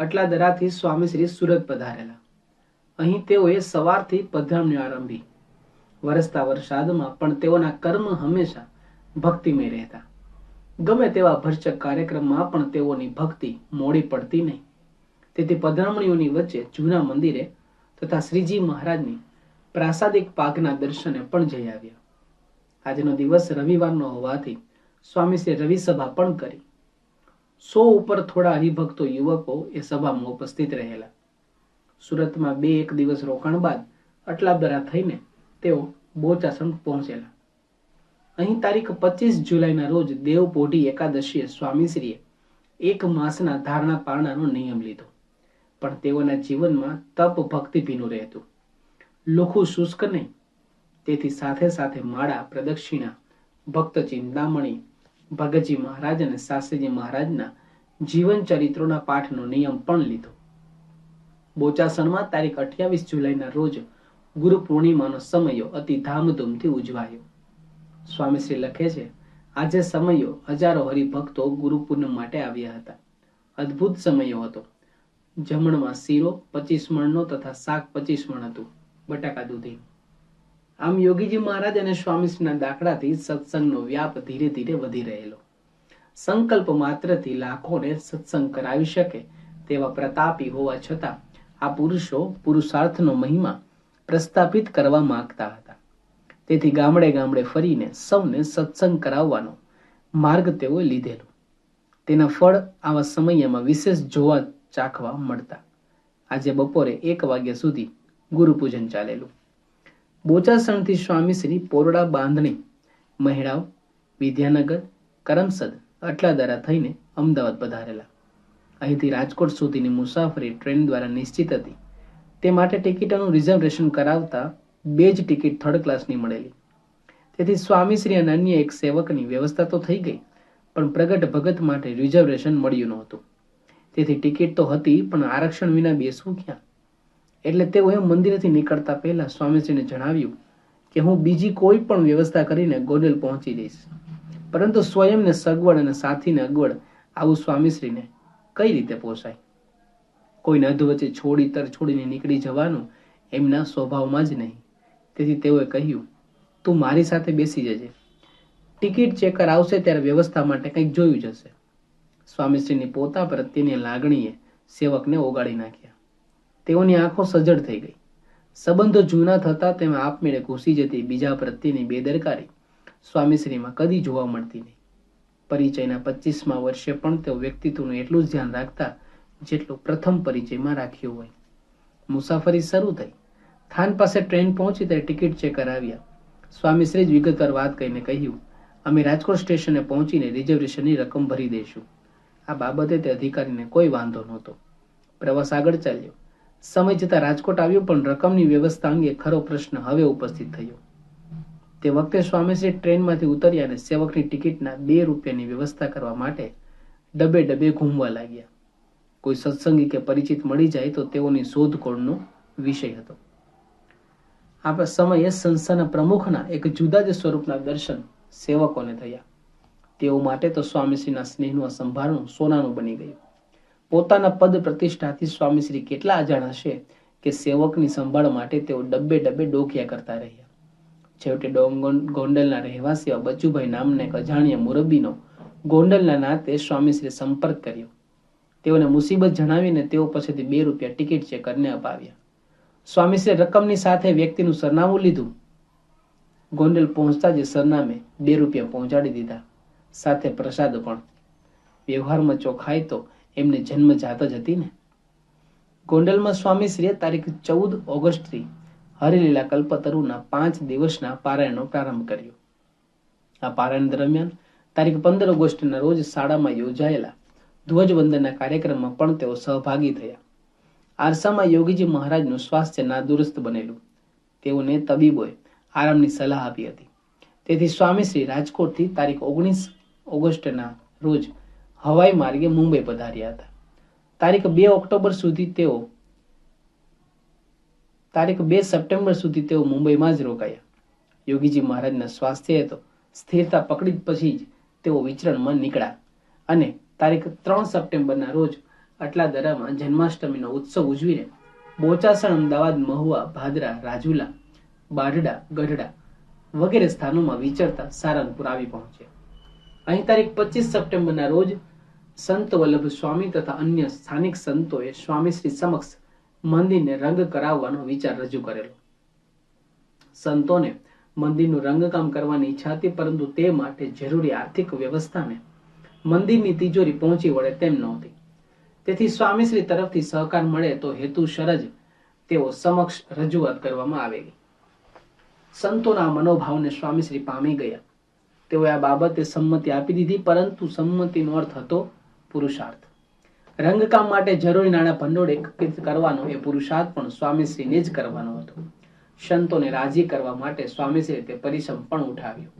અટલાદરાથી સ્વામીશ્રી સુરત પધારેલા. અહીં તેઓએ સવારથી પધરામણી આરંભી. વરસતા વરસાદમાં પણ તેઓના કર્મ હંમેશા ભક્તિમય રહેતા. ગમે તેવા ભરચક કાર્યક્રમમાં પણ તેઓની ભક્તિ મોડી પડતી નહીં. તેથી પધરામણીઓની વચ્ચે જૂના મંદિરે તથા શ્રીજી મહારાજની પ્રાસાદિક પાકના દર્શને પણ જઈ આવ્યા. આજનો દિવસ રવિવારનો હોવાથી સ્વામીશ્રી રવિ સભા પણ કરી. સો ઉપર થોડા હરિભક્તો યુવકો એ સભામાં ઉપસ્થિત રહેલા. સુરતમાં બે એક દિવસ રોકાણ બાદ અટલાબદરા થઈને તેઓ બોચાસણ પહોંચેલા. અહીં તારીખ પચીસ જુલાઈના રોજ દેવપોઢી એકાદશીએ સ્વામીશ્રીએ એક માસના ધારણા પારણાનો નિયમ લીધો. પણ તેઓના જીવનમાં તપ ભક્તિ ભીનું રહેતું. લોખું શુષ્ક નહીં. તેથી સાથે સાથે માળા, પ્રદક્ષિણા, ભક્ત ચિંતામણી ભગતજી મહારાજ અને શાસ્ત્રીજી મહારાજના જીવન ચરિત્રોના પાઠનો નિયમ પણ લીધો. બોચાસણમાં તારીખ અઠ્યાવીસ જુલાઈના રોજ ગુરુ પૂર્ણિમાનો સમયો અતિ ધામધૂમથી ઉજવાયો. સ્વામીશ્રી લખે છે, આજે સમયો હજારો હરિભક્તો ગુરુ પૂનમ માટે આવ્યા હતા. અદ્ભુત સમયો હતો. જમણમાં શીરો પચીસ મણનો તથા શાક પચીસ મણ હતું. બટાકા દૂધી. આમ યોગીજી મહારાજ અને સ્વામીના દાખલાથી સત્સંગનો વ્યાપ ધીરે ધીરે વધી રહેલો. સંકલ્પ માત્રથી લાખોને સત્સંગ કરાવી શકે તેવા પ્રતાપી હોવા છતાં આ પુરુષો પુરુષાર્થનો મહિમા પ્રસ્થાપિત કરવા માંગતા હતા. તેથી ગામડે ગામડે ફરીને સૌને સત્સંગ કરાવવાનો માર્ગ તેઓએ લીધેલો. તેના ફળ આવા સમયમાં વિશેષ જોવા ચાખવા મળતા. આજે બપોરે એક વાગ્યા સુધી ગુરુ પૂજન ચાલેલું. બોચાસણથી સ્વામીશ્રી પોરડા બાંધણી મહેડાવ વિદ્યાનગર, કરમસદ, અટલાદરા થઈને અમદાવાદ પધારેલા. અહીંથી રાજકોટ સુધીની મુસાફરી ટ્રેન દ્વારા નિશ્ચિત હતી. તે માટે ટિકિટોનું રિઝર્વેશન કરાવતા બે જ ટિકિટ થર્ડ ક્લાસની મળેલી. તેથી સ્વામીશ્રી અને અન્ય એક સેવકની વ્યવસ્થા તો થઈ ગઈ, પણ પ્રગટ ભગત માટે રિઝર્વેશન મળ્યું નહોતું. તેથી ટિકિટ તો હતી, પણ આરક્ષણ વિના બેસવું ક્યાં? એટલે તેઓએ મંદિરેથી નીકળતા પહેલા સ્વામીજીને જણાવ્યું કે હું બીજી કોઈ પણ વ્યવસ્થા કરીને ગોંડલ પહોંચી જઈશ. પરંતુ સ્વયંને સગવડ અને સાથીને અગવડ આવું સ્વામીશ્રીને કઈ રીતે પોસાય? કોઈને અધવચ્ચે છોડી તર છોડીને નીકળી જવાનું એમના સ્વભાવમાં જ નહીં. તેથી તેઓએ કહ્યું, તું મારી સાથે બેસી જજે. ટિકિટ ચેકર આવશે ત્યારે વ્યવસ્થા માટે કંઈક જોયું જશે. સ્વામીશ્રીની પોતા પ્રત્યેની લાગણીએ સેવકને ઓગાળી નાખ્યા. તેઓની આંખો સજળ થઈ ગઈ. સંબંધો જૂના થતા તેમાં આપમેળે ઘૂસી જતી બીજા પ્રત્યેની બેદરકારી સ્વામીશ્રીમાં કદી જોવા મળતી નહીં. પરિચયના પચીસમા વર્ષે પણ તેઓ વ્યક્તિત્વનું એટલું જ ધ્યાન રાખતા જેટલું પ્રથમ પરિચયમાં રાખ્યું હોય. મુસાફરી શરૂ થઈ. થાન પાસે ટ્રેન પહોંચી ત્યારે ટિકિટ ચેક કરાવ્યા. સ્વામીશ્રી જ વિગતવાર વાત કહીને કહ્યું, અમે રાજકોટ સ્ટેશને પહોંચીને રિઝર્વેશનની રકમ ભરી દઈશું. આ બાબતે તે અધિકારીને કોઈ વાંધો નહોતો. પ્રવાસ આગળ ચાલ્યો. સમય જતાં રાજકોટ આવ્યો પણ રકમની વ્યવસ્થા અંગે ખરો પ્રશ્ન હવે ઉપસ્થિત થયો. તે વખતે સ્વામીશ્રી ટ્રેનમાંથી ઉતર્યા અને સેવકની ટિકિટના બે રૂપિયાની વ્યવસ્થા કરવા માટે ડબે ડબે ઘૂમવા લાગ્યા. કોઈ સત્સંગી કે પરિચિત મળી જાય તો તેઓની શોધખોળનો વિષય હતો. આ સમયે સંસ્થાના પ્રમુખના એક જુદા જ સ્વરૂપના દર્શન સેવકોને થયા. તેઓ માટે તો સ્વામીશ્રીના સ્નેહનું સંભાળનું સોનાનું બની ગયું. પોતાના પદ પ્રતિષ્ઠાથી સ્વામીશ્રી કેટલા અજાણ હશે કે સેવકની સંભાળ માટે તેઓ ડબ્બે ડબ્બે ડોકિયા કરતા રહ્યા. છેવટે ગોંડલના રહેવાસી બચુભાઈ નામના એક અજાણ્યા મુરબ્બીનો ગોંડલના નાતે સ્વામીશ્રી સંપર્ક કર્યો. તેઓને મુસીબત જણાવીને તેઓ પાસેથી બે રૂપિયા ટિકિટ ચેકરને અપાવ્યા. સ્વામીશ્રી રકમની સાથે વ્યક્તિનું સરનામું લીધું. ગોંડલ પહોંચતા જ સરનામે બે રૂપિયા પહોંચાડી દીધા. સાથે પ્રસાદ પણ. વ્યવહારમાં ચોખાઈ તો એમને જન્મ જાત જ હતી ને. ગોંડલમાં સ્વામીશ્રીએ તારીખ ચૌદ ઓગસ્ટથી હરિલીલા કલ્પતરુના પાંચ દિવસના પારાયણનો પ્રારંભ કર્યો. આ પારાયણ દરમિયાન તારીખ પંદર ઓગસ્ટના રોજ શાળામાં યોજાયેલા ધ્વજવંદનના કાર્યક્રમમાં પણ તેઓ સહભાગી થયા. આરસામાં યોગીજી મહારાજનું સ્વાસ્થ્ય નાદુરસ્ત બનેલું. તેઓને તબીબોએ આરામની સલાહ આપી હતી. તેથી સ્વામીશ્રી રાજકોટથી તારીખ ઓગણીસ ઓગસ્ટના રોજ હવાઈ માર્ગે મુંબઈ પધાર્યા હતા. તારીખ બે ઓક્ટોબર સુધી તેઓ, તારીખ બે સપ્ટેમ્બર સુધી તેઓ મુંબઈમાં જ રોકાયા. યોગીજી મહારાજના સ્વાસ્થ્ય તો સ્થિરતા પકડી પછી જ તેઓ વિચરણમાં નીકળ્યા. અને તારીખ ત્રણ સપ્ટેમ્બરના રોજ આટલા દરામાં જન્માષ્ટમીનો ઉત્સવ ઉજવીને બોચાસણ અમદાવાદ, મહુવા, ભાદરા, રાજુલા બાઢડા ગઢડા વગેરે સ્થાનોમાં વિચરતા સારંગપુર આવી પહોંચ્યા. અહીં તારીખ પચીસ સપ્ટેમ્બરના રોજ સંત વલ્લભ સ્વામી તથા અન્ય સ્થાનિક સંતોએ સ્વામીશ્રી સમક્ષ મંદિરને રંગ કરાવવાનો વિચાર રજૂ કરેલો. સંતોને મંદિરનું રંગકામ કરવાની ઈચ્છા હતી, પરંતુ તે માટે જરૂરી આર્થિક વ્યવસ્થાને મંદિરની તિજોરી પહોંચી વળે તેમ નહોતી. તેથી સ્વામીશ્રી તરફથી સહકાર મળે તો હેતુસર શરજ તેઓ સમક્ષ રજૂઆત કરવામાં આવેલી. સંતોના મનોભાવને સ્વામીશ્રી પામી ગયા. તેઓએ આ બાબતે સંમતિ આપી દીધી, પરંતુ સંમતિનો અર્થ હતો પુરુષાર્થ. રંગકામ માટે જરૂરી નાણાં ભંડોળ એકત્રિત કરવાનો એ પુરુષાર્થ, પણ સ્વામીશ્રીને જ કરવાનો હતો. સંતોને રાજી કરવા માટે સ્વામીશ્રી તે પરિશ્રમ પણ ઉઠાવ્યો.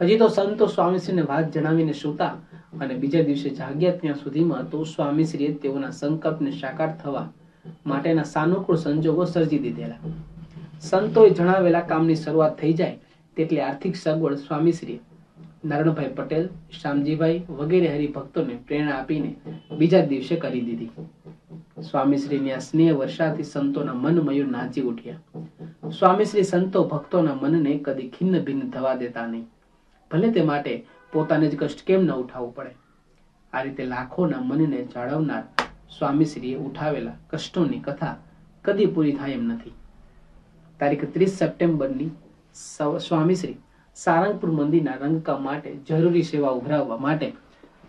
હજી તો સંતો સ્વામીશ્રીને વાત જણાવીને સૂતા અને બીજા દિવસે જાગ્યા ત્યાં સુધીમાં તો સ્વામીશ્રીએ તેઓના સંકલ્પને સાકાર થવા માટેના સાનુકૂળ સંજોગો સર્જી દીધેલા. સંતોએ જણાવેલા કામની શરૂઆત થઈ જાય તેટલી આર્થિક સગવડ સ્વામીશ્રીએ નારણભાઈ પટેલ, શ્યામજીભાઈ વગેરે હરિભક્તોને પ્રેરણા આપીને બીજા દિવસે કરી દીધી. સ્વામીશ્રીની આ સ્નેહ વર્ષાથી સંતોના મન મયુર નાચી ઉઠ્યા. સ્વામીશ્રી સંતો ભક્તોના મનને કદી ખિન્ન ભિન્ન થવા દેતા નહીં. ભલે તે માટે પોતાને જ કષ્ટ કેમ ન ઉઠાવવું પડે? આ રીતે લાખોના મનને જાળવનાર સ્વામીશ્રીએ ઉઠાવેલા કષ્ટોની કથા કદી પૂરી થાય એમ નથી. તારીખ ત્રીસ સપ્ટેમ્બરની સ્વામીશ્રી સારંગપુર મંદિરના રંગકામ માટે જરૂરી સેવા ઉભરાવવા માટે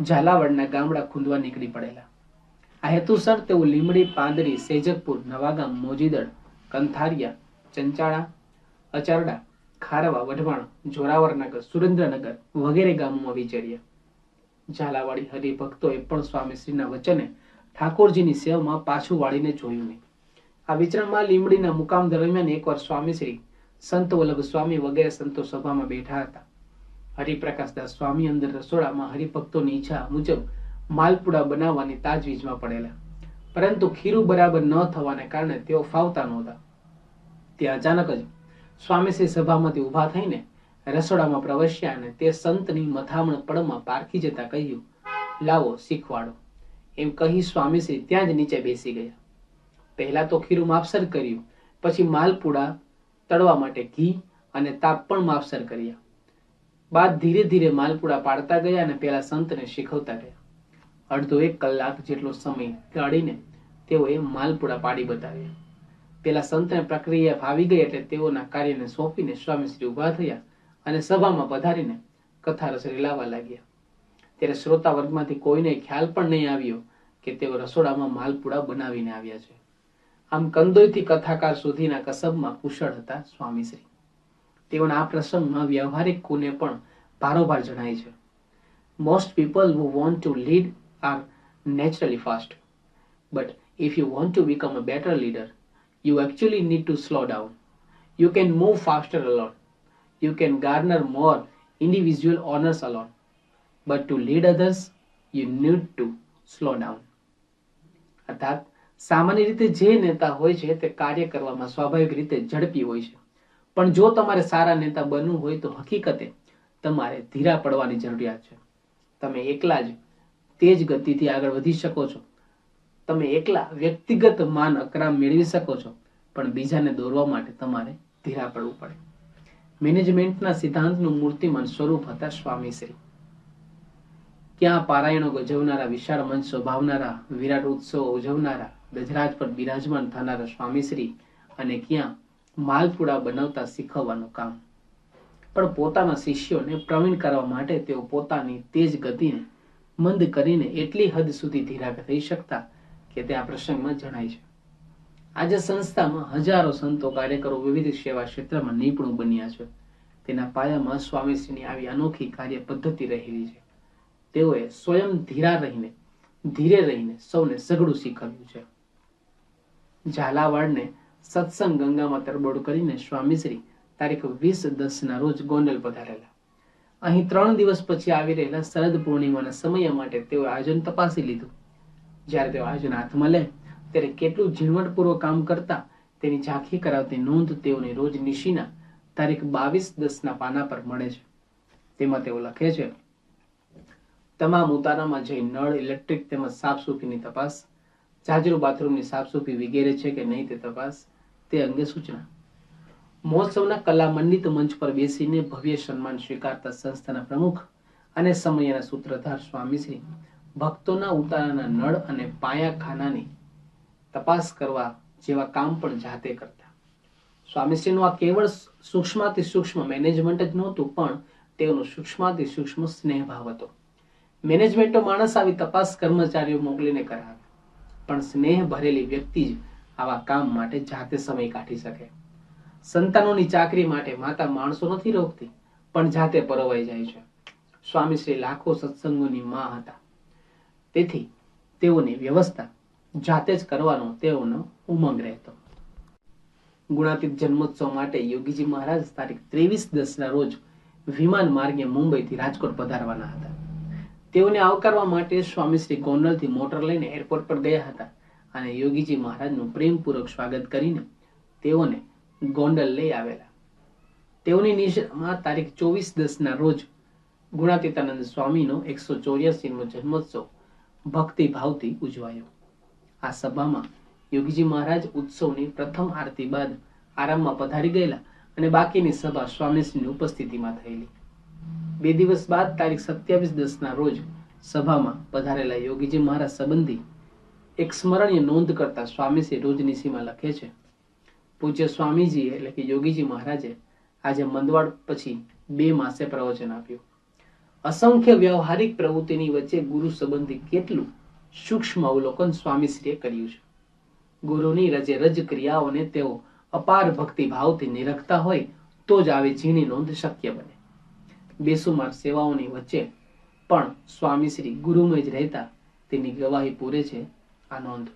ઝાલાવાડના ગામડા ખૂંદવા નીકળી પડેલા. આ હેતુસર તેઓ લીમડી પાંદરી સેજકપુર નવાગામ, મોજીદડ, કંથારિયા, ચંચાળા, અચારડા, ખારવા, વઢવાણ, જોરાવરનગર, સુરેન્દ્રનગર વગેરે ગામોમાં વિચર્યા. ઝાલાવાડી હરિભક્તોએ પણ સ્વામીશ્રીના વચને ઠાકોરજીની સેવામાં પાછું વાળીને જોયું નહીં. આ વિચરણમાં લીમડીના મુકામ દરમિયાન એકવાર સ્વામીશ્રી સંત વલ્લભ સ્વામી વગેરે સંતો સભામાં બેઠા હતા. હરિપ્રકાશદાસ સ્વામી અંદર રસોડામાં હરિભક્તોની ઈચ્છા મુજબ માલપુડા બનાવવાની તાજવીજમાં પડેલા. પરંતુ ખીરું બરાબર ન થવાને કારણે તેઓ ફાવતા નહોતા. તે અચાનક જ સ્વામીશ્રી સભામાંથી ઊભા થઈને રસોડામાં પ્રવેશ્યા અને તે સંતની મથામણ પડમાં પારખી જતા કહ્યું, લાવો, શીખવાડો. એમ કહી સ્વામીશ્રી ત્યાં જ નીચે બેસી ગયા. પહેલા તો ખીરું માપસર કર્યું, પછી માલપુડા તળવા માટે ઘી અને તાપ પણ માફસર કર્યા. બાદ ધીરે ધીરે માલપુડા પાડતા ગયા અને પેલા સંતને શીખવતા ગયા. અડધો એક કલાક જેટલો સમય કાઢીને તેઓએ માલપુડા પાડી બતાવ્યા. પેલા સંતને પ્રક્રિયા ફાવી ગઈ એટલે તેઓના કાર્યને સોંપીને સ્વામીશ્રી ઊભા થયા અને સભામાં પધારીને કથા રસ રેલાવા લાગ્યા. ત્યારે શ્રોતા વર્ગમાંથી કોઈને ખ્યાલ પણ નહીં આવ્યો કે તેઓ રસોડામાં માલપુડા બનાવીને આવ્યા છે. આમ કંદોઈથી કથાકાર સુધીના કસબમાં કુશળ હતા સ્વામીશ્રી તેઓના આ પ્રસંગમાં વ્યવહારિક કુને પણ ભારોભાર જણાય છે most people who want to lead are naturally fast but if you want to become a better leader you actually need to slow down you can move faster alone you can garner more individual honors alone but to lead others you need to slow down અર્થાત સામાન્ય રીતે જે નેતા હોય છે તે કાર્ય કરવામાં સ્વાભાવિક રીતે ઝડપી હોય છે. પણ જો તમારે સારા નેતા બનવું હોય તો હકીકતે તમારે ધીરા પડવાની જરૂરિયાત છે. તમે એકલા જ તેજ ગતિથી આગળ વધી શકો છો. તમે એકલા વ્યક્તિગત માન અકરામ મેળવી શકો છો, પણ બીજાને દોરવા માટે તમારે ધીરા પડવું પડે. મેનેજમેન્ટના સિદ્ધાંતનું મૂર્તિમાન સ્વરૂપ હતા સ્વામીશ્રી ક્યાં પારાયણો ગજવનારા, વિશાળ મંચ શોભાવનારા, વિરાટ ઉત્સવો ઉજવનારા ગજરાજ પર બિરાજમાન થનારા સ્વામીશ્રી અને ક્યાં માલપુડા બનાવતા શીખવવાનું કામ. પણ પોતાના શિષ્યોને પ્રવીણ કરવા માટે તેઓ પોતાની તેજ ગતિને મંદ કરીને એટલી હદ સુધી ધીરા થઈ શકતા કે તે આ પ્રસંગમાં જણાય છે. આજે સંસ્થામાં હજારો સંતો કાર્યકરો વિવિધ સેવા ક્ષેત્રમાં નિપુણ બન્યા છે. તેના પાયામાં સ્વામીશ્રીની આવી અનોખી કાર્ય પદ્ધતિ રહેલી છે. તેઓએ સ્વયં ધીરા રહીને, ધીરે રહીને સૌને સઘળું શીખવ્યું છે. ઝાલાવાડને સત્સંગ ગંગામાં તરબોળ કરીને સ્વામીશ્રી તારીખ વીસ દસ ના રોજ ગોંડલ પધારેલા. અહીં ત્રણ દિવસ પછી આવી રહેલા શરદ પૂર્ણિમાના સમય માટે તેઓ આયોજન તપાસી લીધું. જ્યારે તેઓ આયોજન હાથમાં લે, ત્યારે કેટલું ઝીણવટપૂર્વક કામ કરતા તેની ઝાંખી કરાવતી નોંધ તેઓને રોજ નિશીના તારીખ બાવીસ દસ ના પાના પર મળે છે. તેમાં તેઓ લખે છે, તમામ ઉતારામાં જઈ નળ, ઇલેક્ટ્રિક તેમજ સાફ સૂફીની તપાસ જાજરૂ બાથરૂમની સાફસૂફી વગેરે છે કે નહીં તે તપાસ તે અંગે સૂચના. મહોત્સવના કલા મંડિત મંચ પર બેસીને ભવ્ય સન્માન સ્વીકારતા સંસ્થાના પ્રમુખ અને સમયના સૂત્રધાર સ્વામીશ્રી ભક્તોના ઉતારાના નળ અને પાયાખાનાની તપાસ કરવા જેવા કામ પણ જાતે કરતા. સ્વામીશ્રીનું આ કેવળ સૂક્ષ્માતિ સૂક્ષ્મ મેનેજમેન્ટ જ નહોતું, પણ તેઓનો સૂક્ષ્માતિ સૂક્ષ્મ સ્નેહભાવ હતો. મેનેજમેન્ટનો માણસ આવી તપાસ કર્મચારીઓ મોકલીને કરાવે. પણ સ્નેહ ભરેલી વ્યક્તિ જ આવા કામ માટે જાતે સમય કાઢી શકે. સંતાનોની ચાકરી માટે માતા માણસો નથી રોકતી, પણ જાતે પરોવાઈ જાય છે. સ્વામી શ્રી લાખો સત્સંગોની માં હતા. તેથી તેઓની વ્યવસ્થા જાતે જ કરવાનો તેઓનો ઉમંગ રહેતો. ગુણાતીત જન્મોત્સવ માટે યોગીજી મહારાજ તારીખ ત્રેવીસ દસના રોજ વિમાન માર્ગે મુંબઈથી રાજકોટ પધારવાના હતા. તેઓને આવકારવા માટે સ્વામી શ્રી ગોંડલથી મોટર લઈને એરપોર્ટ પર ગયા હતા અને યોગીજી મહારાજનું પ્રેમપૂર્વક સ્વાગત કરીને તેઓને ગોંડલ લઈ આવેલા. તેઓની નિશામાં તારીખ ચોવીસ દસના રોજ ગુણાતીતાનંદ સ્વામીનો એકસો ચોર્યાસીમો જન્મોત્સવ ભક્તિભાવથી ઉજવાયો. આ સભામાં યોગીજી મહારાજ ઉત્સવની પ્રથમ આરતી બાદ આરામમાં પધારી ગયેલા અને બાકીની સભા સ્વામીશ્રીની ઉપસ્થિતિમાં થયેલી. બે દિવસ બાદ તારીખ સત્યાવીસ દસના રોજ સભામાં પધારેલા યોગીજી મહારાજ સંબંધી એક સ્મરણીય નોંધ કરતા સ્વામીશ્રી રોજની સીમા લખે છે. પૂજ્ય સ્વામીજી એટલે કે યોગીજી મહારાજે આજે મંદવાડ પછી બે માસે પ્રવચન આપ્યું. અસંખ્ય વ્યવહારિક પ્રવૃત્તિની વચ્ચે ગુરુ સંબંધી કેટલું સૂક્ષ્મ અવલોકન સ્વામીશ્રીએ કર્યું છે. ગુરુની રજે રજ ક્રિયાઓને તેઓ અપાર ભક્તિ ભાવથી નિરખતા હોય તો જ આવી ઝીણી નોંધ શક્ય બને. બેસુમાર સેવાઓની વચ્ચે. પણ સ્વામી શ્રી ગુરુમય જ રહેતા. તેની ગવાહી પૂરે છે. આ નોંધ.